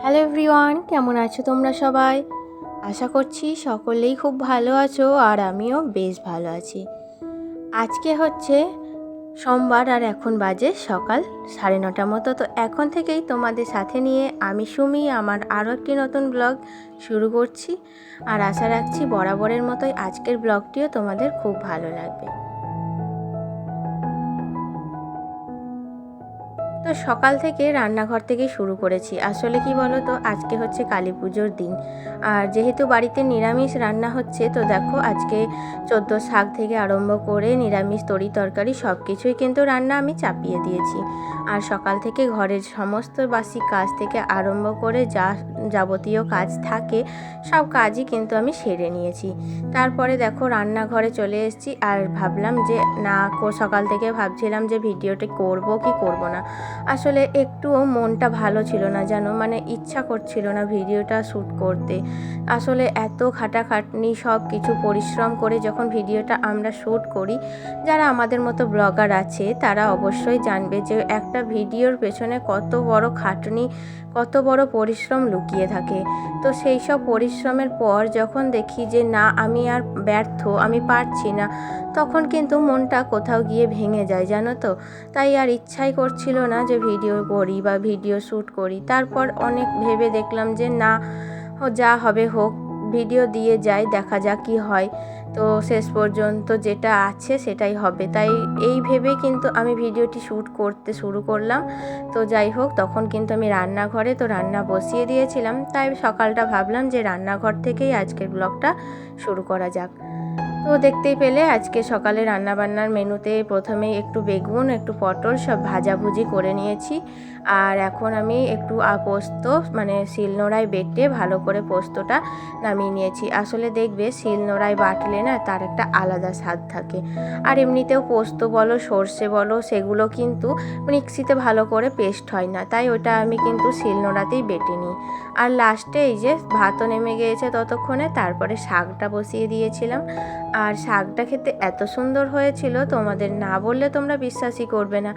Hello everyone কেমন আছো তোমরা সবাই? আশা করছি সকলেই খুব ভালো আছো আর আমিও বেশ ভালো আছি। আজকে হচ্ছে সোমবার আর এখন বাজে সকাল সাড়ে নটা মতো। তো এখন থেকেই তোমাদের সাথে নিয়ে আমি সুমি, আমার আরও একটি নতুন ব্লগ শুরু করছি। আর আশা রাখছি বরাবরের মতোই আজকের ব্লগটিও তোমাদের খুব ভালো লাগবে। তো সকাল থেকে রান্নাঘর থেকে শুরু করেছি। আসলে কি বলো তো আজকে হচ্ছে কালী পুজোর দিন। আর যেহেতু বাড়িতে নিরামিষ রান্না হচ্ছে, তো দেখো আজকে চোদ্দ শাক থেকে আরম্ভ করে নিরামিষ তরি তরকারি সব কিছুই কিন্তু রান্না আমি চাপিয়ে দিয়েছি। আর সকাল থেকে ঘরের সমস্ত বাসি কাজ থেকে আরম্ভ করে যা যাবতীয় কাজ থাকে, সব কাজই কিন্তু আমি সেরে নিয়েছি। তারপরে দেখো রান্নাঘরে চলে এসেছি আর ভাবলাম যে, না সকাল থেকে ভাবছিলাম যে ভিডিওটি করব কি করব না। আসলে একটুও মনটা ভালো ছিল না জানো মানে ইচ্ছা করছিল না ভিডিওটা শ্যুট করতে। আসলে এত খাটাখাটনি সব কিছু পরিশ্রম করে যখন ভিডিওটা আমরা শ্যুট করি, যারা আমাদের মতো ব্লগার আছে, তারা অবশ্যই জানবে যে একটা ভিডিওর পেছনে কত বড় খাটনি, কত বড় পরিশ্রম লুকিয়ে থাকে। তো সেই সব পরিশ্রমের পর যখন দেখি যে, না, আমি আর ব্যর্থ, আমি পারছি না, তখন কিন্তু মনটা কোথাও গিয়ে ভেঙে যায়, জানো তো? তাই আর ইচ্ছাই করছিল না যে ভিডিও করি বা ভিডিও শ্যুট করি, তারপর অনেক ভেবে দেখলাম যে না, যা হবে হোক ভিডিও দিয়ে যাই, দেখা যাক কী হয়। তো শেষ পর্যন্ত যেটা আছে সেটাই হবে। তাই এই ভেবে কিন্তু আমি ভিডিওটি শ্যুট করতে শুরু করলাম। তো যাই হোক, তখন কিন্তু আমি রান্নাঘরে তো রান্না বসিয়ে দিয়েছিলাম। তাই সকালটা ভাবলাম যে রান্নাঘর থেকেই আজকের ব্লগটা শুরু করা যাক। তো দেখতেই পেলে আজকে সকালে রান্নাবান্নার মেনুতে প্রথমে একটু বেগুন, একটু পটল, সব ভাজাভুজি করে নিয়েছি। আর এখন আমি একটু পোস্ত মানে শিলনোড়ায় বেটে ভালো করে পোস্তটা নামিয়ে নিয়েছি। আসলে দেখবে শিলনোড়ায় বাটলে না তার একটা আলাদা স্বাদ থাকে। আর এমনিতেও পোস্ত বলো, সর্ষে বলো, সেগুলো কিন্তু মিক্সিতে ভালো করে পেস্ট হয় না। তাই ওটা আমি কিন্তু শিলনোড়াতেই বেটে নিই। আর লাস্টে এই যে ভাতও নেমে গিয়েছে ততক্ষণে, তারপরে শাকটা বসিয়ে দিয়েছিলাম। আর শাকটা খেতে এত সুন্দর হয়েছিল, তোমাদের না বললে তোমরা বিশ্বাসই করবে না।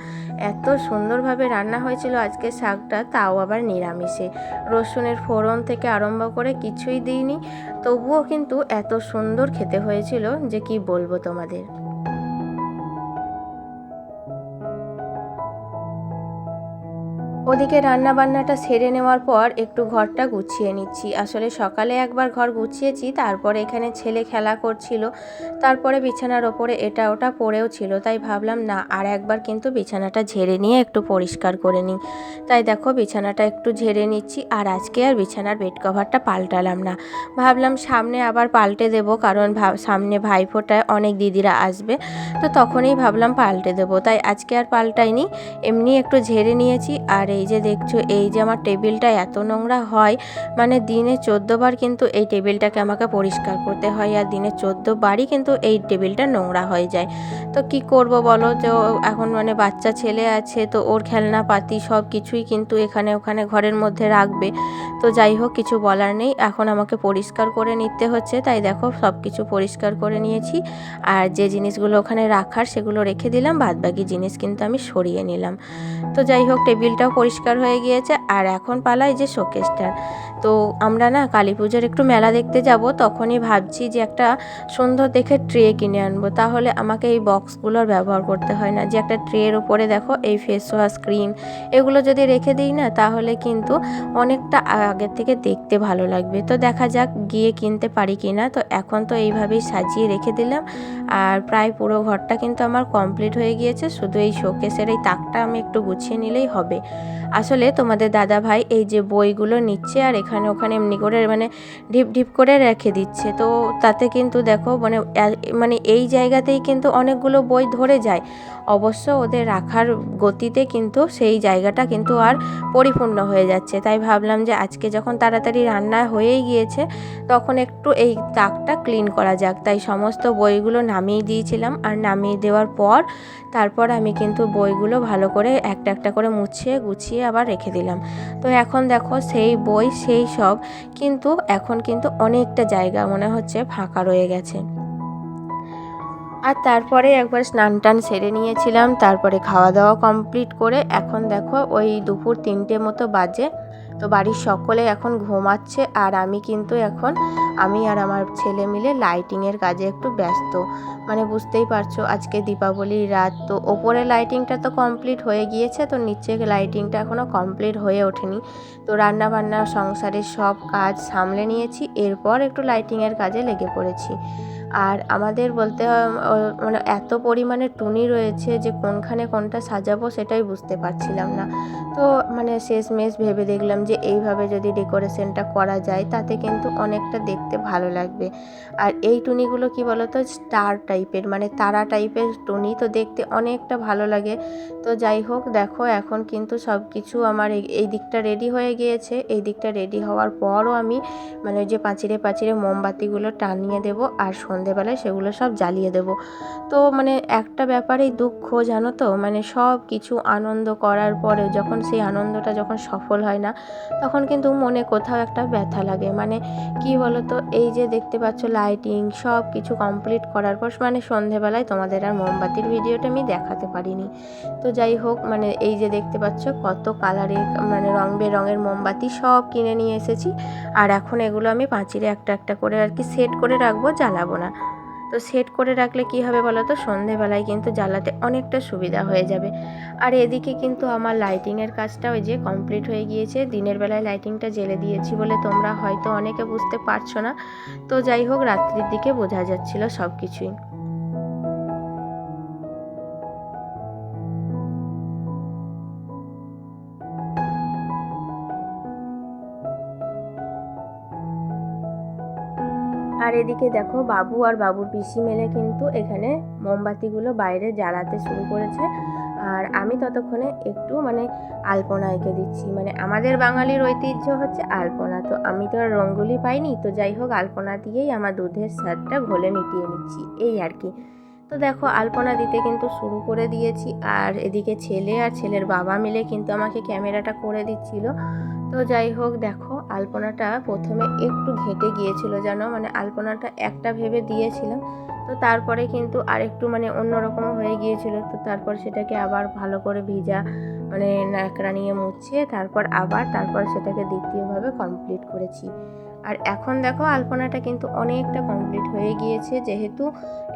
এত সুন্দরভাবে রান্না হয়েছিল আজকে শাকটা, তাও আবার নিরামিষে। রসুনের ফোড়ন থেকে আরম্ভ করে কিছুই দিইনি, তবুও কিন্তু এত সুন্দর খেতে হয়েছিল যে কি বলব তোমাদের। ওদিকে রান্না বান্নাটা সেরে নেওয়ার পর একটু ঘরটা গুছিয়ে নিচ্ছি। আসলে সকালে একবার ঘর গুছিয়েছি, তারপরে এখানে ছেলে খেলা করছিল, তারপরে বিছানার ওপরে এটা ওটা পড়েও ছিল, তাই ভাবলাম না, আর একবার কিন্তু বিছানাটা ঝেড়ে নিয়ে একটু পরিষ্কার করে নিই। তাই দেখো বিছানাটা একটু ঝেড়ে নিচ্ছি, আর আজকে আর বিছানার বেড কভারটা পাল্টালাম না। ভাবলাম সামনে আবার পাল্টে দেব, কারণ সামনে ভাইফোঁটায় অনেক দিদিরা আসবে, তো তখনই ভাবলাম পাল্টে দেবো, তাই আজকে আর পাল্টাইনি, এমনি একটু ঝেড়ে নিয়েছি, আর এই যে দেখছ, এই যে আমার টেবিলটা এত নোংরা হয় মানে দিনে চোদ্দোবার কিন্তু এই টেবিলটাকে আমাকে পরিষ্কার করতে হয় আর দিনে চোদ্দ বারই কিন্তু এই টেবিলটা নোংরা হয়ে যায়। তো কি করব বলো? যে এখন মানে বাচ্চা ছেলে আছে, তো ওর খেলনা পাতি সব কিছুই কিন্তু এখানে ওখানে ঘরের মধ্যে রাখবে। তো যাই হোক, কিছু বলার নেই, এখন আমাকে পরিষ্কার করে নিতে হচ্ছে, তাই দেখো সব কিছু পরিষ্কার করে নিয়েছি। আর যে জিনিসগুলো ওখানে রাখার সেগুলো রেখে দিলাম, বাদবাকি জিনিস কিন্তু আমি সরিয়ে নিলাম। তো যাই হোক, টেবিলটাও পরিষ্কার হয়ে গিয়েছে আর এখন পালাই যে শোকেসটার তো আমরা না কালী পুজোর একটু মেলা দেখতে যাব, তখনই ভাবছি যে একটা সুন্দর দেখে ট্রে কিনে আনব। তাহলে আমাকে এই বক্সগুলোর ব্যবহার করতে হয় না। যে একটা ট্রের ওপরে দেখো, এই ফেস ওয়াশ ক্রিম এগুলো যদি রেখে দিই না, তাহলে কিন্তু অনেকটা আগের থেকে দেখতে ভালো লাগবে। তো দেখা যাক গিয়ে কিনতে পারি কি না তো এখন তো এইভাবেই সাজিয়ে রেখে দিলাম আর প্রায় পুরো ঘরটা কিন্তু আমার কমপ্লিট হয়ে গিয়েছে। শুধু এই শোকেসের এই তাকটা আমি একটু গুছিয়ে নিলেই হবে। আসলে তোমাদের দাদা ভাই এই যে বইগুলো নিচ্ছে আর এখানে ওখানে এমনি করে মানে ঢিপ ঢিপ করে রেখে দিচ্ছে। তো তাতে কিন্তু দেখো মানে মানে এই জায়গাতেই কিন্তু অনেকগুলো বই ধরে যায়। অবশ্য ওদের রাখার গতিতে কিন্তু সেই জায়গাটা কিন্তু আর পরিপূর্ণ হয়ে যাচ্ছে। তাই ভাবলাম যে আজকে যখন তাড়াতাড়ি রান্না হয়েই গিয়েছে, তখন একটু এই তাকটা ক্লিন করা যাক। তাই সমস্ত বইগুলো নামিয়ে দিয়েছিলাম আর নামিয়ে দেওয়ার পর তারপর আমি কিন্তু বইগুলো ভালো করে একটা একটা করে মুছিয়ে গুছিয়ে আবার রেখে দিলাম। তো এখন দেখো সেই বই, সেই সব কিন্তু এখন কিন্তু অনেকটা জায়গা মনে হচ্ছে ফাঁকা রয়ে গেছে। আর তারপরে একবার স্নান টান সেরে নিয়েছিলাম, তারপরে খাওয়া দাওয়া কমপ্লিট করে এখন দেখো ওই দুপুর তিনটে মতো বাজে। তো বাড়ির সকলে এখন ঘুমাচ্ছে আর আমি কিন্তু এখন, আমি আর আমার ছেলে মিলে লাইটিংয়ের কাজে একটু ব্যস্ত। মানে বুঝতেই পারছ আজকে দীপাবলির রাত, তো ওপরে লাইটিংটা তো কমপ্লিট হয়ে গিয়েছে, তো নিচে লাইটিংটা এখনও কমপ্লিট হয়ে ওঠেনি। তো রান্না বান্না সংসারের সব কাজ সামলে নিয়েছি, এরপর একটু লাইটিংয়ের কাজে লেগে পড়েছি। আর আমাদের বলতে মানে এত পরিমাণে টুনি রয়েছে যে কোনখানে কোনটা সাজাবো সেটাই বুঝতে পারছিলাম না। তো মানে শেষমেশ ভেবে দেখলাম যে এইভাবে যদি ডেকোরেশনটা করা যায় তাতে কিন্তু অনেকটা দেখতে ভালো লাগবে। আর এই টুনিগুলো কি বলতো, স্টার টাইপের মানে তারা টাইপের টুনি তো দেখতে অনেকটা ভালো লাগে। তো যাই হোক, দেখো এখন কিন্তু সব কিছু আমার এই- এই দিকটা রেডি হয়ে গিয়েছে। এই দিকটা রেডি হওয়ার পরও আমি মানে ওই যে পাঁচিরে পাঁচিরে মোমবাতিগুলো টানিয়ে দেবো আর সন্ধেবেলায় সেগুলো সব জ্বালিয়ে দেবো। তো মানে একটা ব্যাপারেই দুঃখ, জানো তো? মানে সব কিছু আনন্দ করার পরেও যখন সেই আনন্দটা যখন সফল হয় না, তখন কিন্তু মনে কোথাও একটা ব্যথা লাগে। মানে কি বলো তো এই যে দেখতে পাচ্ছ লাইটিং সব কিছু কমপ্লিট করার পর মানে সন্ধেবেলায় তোমাদের আর মোমবাতির ভিডিওটা আমি দেখাতে পারিনি। তো যাই হোক মানে এই যে দেখতে পাচ্ছ কত কালারের মানে রং বেরঙের মোমবাতি সব কিনে নিয়ে এসেছি। আর এখন এগুলো আমি পাঁচিরে একটা একটা করে আর কি সেট করে রাখব, জ্বালাবো না। তো সেট করে রাখলে কি হবে বলো তো? সন্ধেবেলায় কিন্তু জ্বালাতে অনেকটা সুবিধা হয়ে যাবে। আর এদিকে কিন্তু আমার লাইটিংয়ের কাজটা ওই যে কমপ্লিট হয়ে গিয়েছে। দিনের বেলায় লাইটিংটা জেলে দিয়েছি বলে তোমরা হয়তো অনেকে বুঝতে পারছ না। তো যাই হোক, রাত্রির দিকে বোঝা যাচ্ছিল সব কিছুই আর এদিকে দেখো বাবু আর বাবুর পিসি মেলে কিন্তু এখানে মোমবাতিগুলো বাইরে জ্বালাতে শুরু করেছে। আর আমি ততক্ষণে একটু মানে আলপনা এঁকে দিচ্ছি। মানে আমাদের বাঙালির ঐতিহ্য হচ্ছে আলপনা। তো আমি তো আর রঙ্গোলি পাইনি, তো যাই হোক আলপনা দিয়েই আমার দুধের স্বাদটা ঘোলে মিটিয়ে নিচ্ছি। এই আর কি। তো দেখো আলপনা দিতে কিন্তু শুরু করে দিয়েছি। আর এদিকে ছেলে আর ছেলের বাবা মিলে কিন্তু আমাকে ক্যামেরাটা করে দিচ্ছিল। তো যাই হোক দেখো আলপনাটা প্রথমে একটু ঘেঁটে গিয়েছিল যেন মানে আলপনাটা একটা ভেবে দিয়েছিলাম। তো তারপরে কিন্তু আরেকটু মানে অন্যরকম হয়ে গিয়েছিল। তো তারপর সেটাকে আবার ভালো করে ভিজা মানে ন্যাকড়া নিয়ে মুছে তারপর আবার তারপর সেটাকে দ্বিতীয়ভাবে কমপ্লিট করেছি। আর এখন দেখো আলপনাটা কিন্তু অনেকটা কমপ্লিট হয়ে গিয়েছে। যেহেতু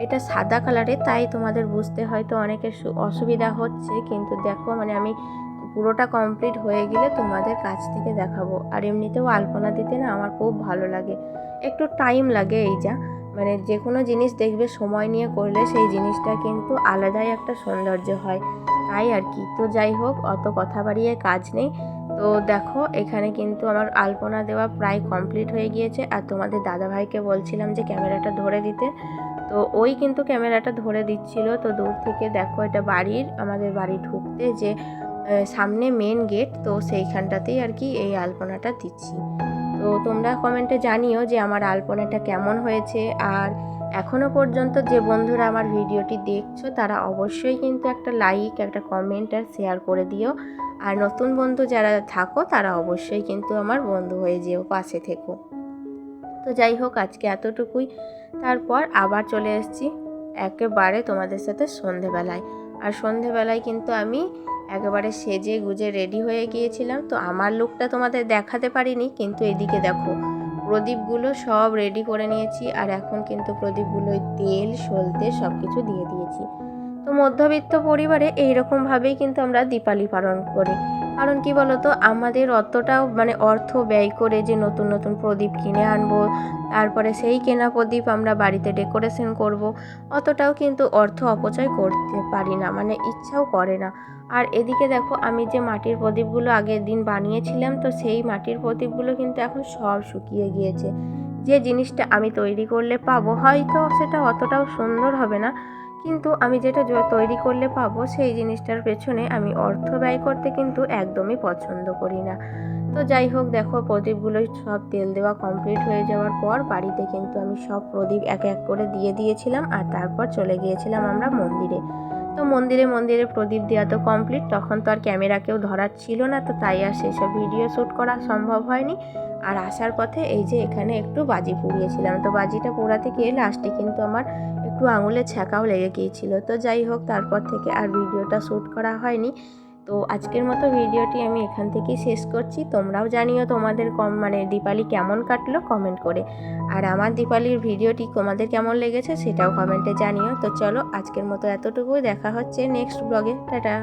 এটা সাদা কালারে তাই তোমাদের বুঝতে হয়তো অনেকের অসুবিধা হচ্ছে। কিন্তু দেখো মানে আমি পুরোটা কমপ্লিট হয়ে গেলে তোমাদের কাছ থেকে দেখাবো। আর এমনিতেও আলপনা দিতে না আমার খুব ভালো লাগে। একটু টাইম লাগে এই যা। মানে যে কোনো জিনিস দেখবে সময় নিয়ে করলে সেই জিনিসটা কিন্তু আলাদাই একটা সৌন্দর্য হয়। তাই আর কি। তো যাই হোক, অত কথা বাড়িয়ে কাজ নেই। তো দেখো, এখানে কিন্তু আমার আলপনা দেওয়া প্রায় কমপ্লিট হয়ে গিয়েছে। আর তোমাদের দাদাভাইকে বলছিলাম যে ক্যামেরাটা ধরে দিতে। তো ওই কিন্তু ক্যামেরাটা ধরে দিচ্ছিল। তো দূর থেকে দেখো, এটা বাড়ির, আমাদের বাড়ি ঢুকতে যে সামনে মেন গেট তো সেইখানটাতেই আর কি এই আলপনাটা দিচ্ছি। তো তোমরা কমেন্টে জানিও যে আমার আলপনাটা কেমন হয়েছে, আর এখনও পর্যন্ত যে বন্ধুরা আমার ভিডিওটি দেখছ, তারা অবশ্যই কিন্তু একটা লাইক একটা কমেন্ট আর শেয়ার করে দিও। আর নতুন বন্ধু যারা থাকো, তারা অবশ্যই কিন্তু আমার বন্ধু হয়ে যেও, পাশে থেকো। তো যাই হোক, আজকে এতটুকুই। তারপর আবার চলে এসেছি, একেবারে তোমাদের সাথে সন্ধেবেলায়। আর সন্ধেবেলায় কিন্তু আমি একেবারে সেজে গুজে রেডি হয়ে গিয়েছিলাম। তো আমার লুকটা তোমাদের দেখাতে পারিনি, কিন্তু এদিকে দেখো, প্রদীপগুলো সব রেডি করে নিয়েছি আর এখন কিন্তু প্রদীপগুলোয় তেল, সলতে সব কিছু দিয়ে দিয়েছি। তো মধ্যবিত্ত পরিবারে এইরকমভাবেই কিন্তু আমরা দীপালি পালন করি। কারণ কি বলতো, আমাদের অতটাও মানে অর্থ ব্যয় করে যে নতুন নতুন প্রদীপ কিনে আনব, তারপরে সেই কেনা প্রদীপ আমরা বাড়িতে ডেকোরেশন করব, অতটাও কিন্তু অর্থ অপচয় করতে পারি না মানে ইচ্ছাও করে না। আর এদিকে দেখো আমি যে মাটির প্রদীপগুলো আগের দিন বানিয়েছিলাম, তো সেই মাটির প্রদীপগুলো কিন্তু এখন সব শুকিয়ে গিয়েছে। যে জিনিসটা আমি তৈরি করলে পাবো, হয়তো সেটা অতটাও সুন্দর হবে না, কিন্তু আমি যেটা তৈরি করলে পাবো সেই জিনিসটার পেছনে আমি অর্থ ব্যয় করতে কিন্তু একদমই পছন্দ করি না। তো যাই হোক, দেখো প্রদীপগুলো সব তেল দেওয়া কমপ্লিট হয়ে যাওয়ার পর বাড়িতে কিন্তু আমি সব প্রদীপ এক এক করে দিয়ে দিয়েছিলাম আর তারপর চলে গিয়েছিলাম আমরা মন্দিরে। তো মন্দিরে মন্দিরে প্রদীপ দেওয়া তো কমপ্লিট তখন তো আর ক্যামেরা কেউ ধরার ছিল না, তো তাই আর সেসব ভিডিও শ্যুট করা সম্ভব হয়নি। আর আসার পথে এই যে এখানে একটু বাজি পুড়িয়েছিলাম, তো বাজিটা পোড়াতে গিয়ে লাস্টে কিন্তু আমার একটু আঙুলে ছ্যাঁকাও লেগে গিয়েছিল। তো যাই হোক, তারপর থেকে আর ভিডিওটা শ্যুট করা হয়নি। তো আজকের মতো ভিডিওটি আমি এখান থেকেই শেষ করছি। তোমরাও জানিও তোমাদের কম মানে দীপালি কেমন কাটলো কমেন্ট করে। আর আমার দীপালির ভিডিওটি তোমাদের কেমন লেগেছে সেটাও কমেন্টে জানিও। তো চলো আজকের মতো এতটুকুই, দেখা হচ্ছে নেক্সট ব্লগে টাটা!